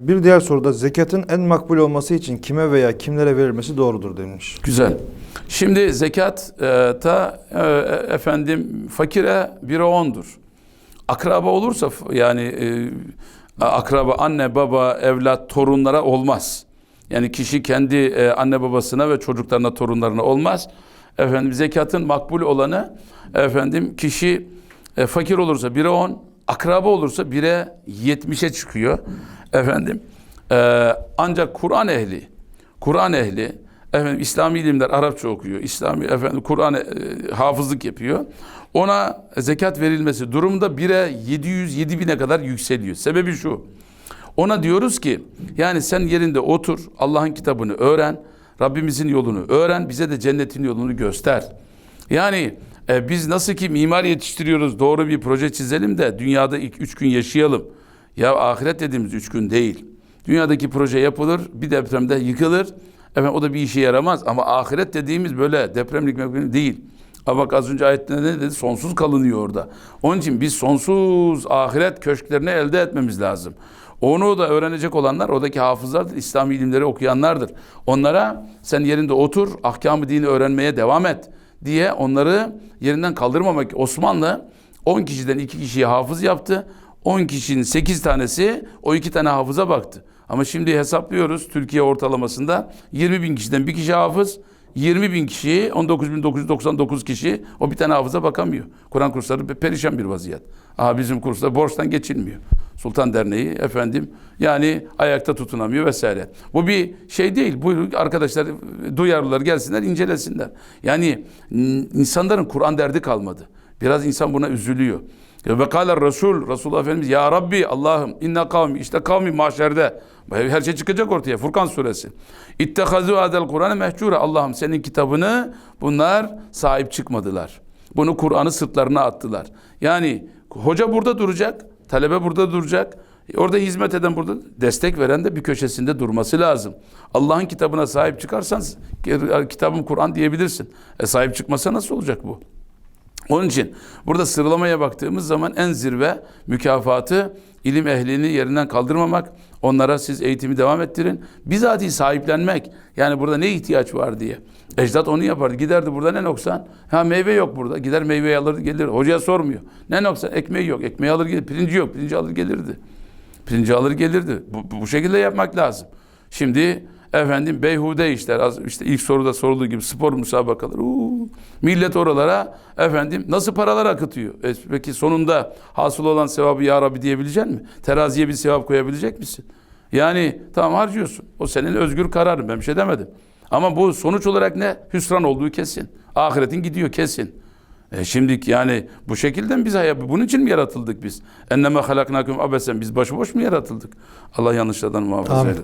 Bir diğer soruda zekatın en makbul olması için kime veya kimlere verilmesi doğrudur demiş. Güzel. Şimdi zekat e, ta e, efendim fakire bire ondur. Akraba olursa yani e, akraba anne baba evlat torunlara olmaz. Yani kişi kendi e, anne babasına ve çocuklarına torunlarına olmaz. Efendim zekatın makbul olanı efendim kişi e, fakir olursa bire on, akraba olursa bire yetmişe çıkıyor. Efendim e, ancak Kur'an ehli Kur'an ehli efendim İslami ilimler Arapça okuyor. İslami efendim Kur'an e, hafızlık yapıyor. Ona zekat verilmesi durumda 1'e 700 7000'e kadar yükseliyor. Sebebi şu. Ona diyoruz ki yani sen yerinde otur, Allah'ın kitabını öğren, Rabbimizin yolunu öğren, bize de cennetin yolunu göster. Yani e, biz nasıl ki mimar yetiştiriyoruz, doğru bir proje çizelim de dünyada ilk üç gün yaşayalım. Ya ahiret dediğimiz üç gün değil. Dünyadaki proje yapılır, bir depremde yıkılır. Efendim o da bir işe yaramaz ama ahiret dediğimiz böyle depremlik mekbul değil. Ama bak az önce ayette ne dedi? Sonsuz kalınıyor orada. Onun için biz sonsuz ahiret köşklerini elde etmemiz lazım. Onu da öğrenecek olanlar oradaki hafızlardır, İslami ilimleri okuyanlardır. Onlara sen yerinde otur, ahkamı dini öğrenmeye devam et diye onları yerinden kaldırmamak. Osmanlı 10 kişiden 2 kişiyi hafız yaptı. 10 kişinin 8 tanesi o iki tane hafıza baktı. Ama şimdi hesaplıyoruz Türkiye ortalamasında 20 bin kişiden bir kişi hafız, 20 bin kişi, 19.999 kişi o bir tane hafıza bakamıyor. Kur'an kursları pe- perişan bir vaziyet. Aha bizim kurslar borçtan geçilmiyor. Sultan Derneği efendim yani ayakta tutunamıyor vesaire. Bu bir şey değil. Bu arkadaşlar duyarlılar gelsinler incelesinler. Yani insanların Kur'an derdi kalmadı. Biraz insan buna üzülüyor. Ve kâle Resul, Resulullah Efendimiz Ya Rabbi Allah'ım inna kavmi işte kavmi mahşerde her şey çıkacak ortaya Furkan suresi. İttehazu adel Kur'an'ı mehcura Allah'ım senin kitabını bunlar sahip çıkmadılar. Bunu Kur'an'ı sırtlarına attılar. Yani hoca burada duracak, talebe burada duracak. Orada hizmet eden burada destek veren de bir köşesinde durması lazım. Allah'ın kitabına sahip çıkarsan kitabım Kur'an diyebilirsin. E sahip çıkmasa nasıl olacak bu? Onun için burada sıralamaya baktığımız zaman en zirve mükafatı ilim ehlini yerinden kaldırmamak, onlara siz eğitimi devam ettirin. Bizatihi sahiplenmek. Yani burada ne ihtiyaç var diye. Ecdat onu yapardı. Giderdi burada ne noksan? Ha meyve yok burada. Gider meyveyi alır gelir. Hocaya sormuyor. Ne noksan? Ekmeği yok. Ekmeği alır gelir. Pirinci yok. Pirinci alır gelirdi. Pirinci alır gelirdi. Bu, bu- şekilde yapmak lazım. Şimdi efendim beyhude işler az işte ilk soruda sorulduğu gibi spor müsabakaları. Uuu, millet oralara efendim nasıl paralar akıtıyor? E, peki sonunda hasıl olan sevabı ya Rabbi diyebilecek mi? Teraziye bir sevap koyabilecek misin? Yani tamam harcıyorsun. O senin özgür kararın. Ben bir şey demedim. Ama bu sonuç olarak ne? Hüsran olduğu kesin. Ahiretin gidiyor kesin. E şimdi yani bu şekilde mi biz hayat bunun için mi yaratıldık biz? Enneme halaknakum abesen biz başıboş mu yaratıldık? Allah yanlışlardan muhafaza eylesin.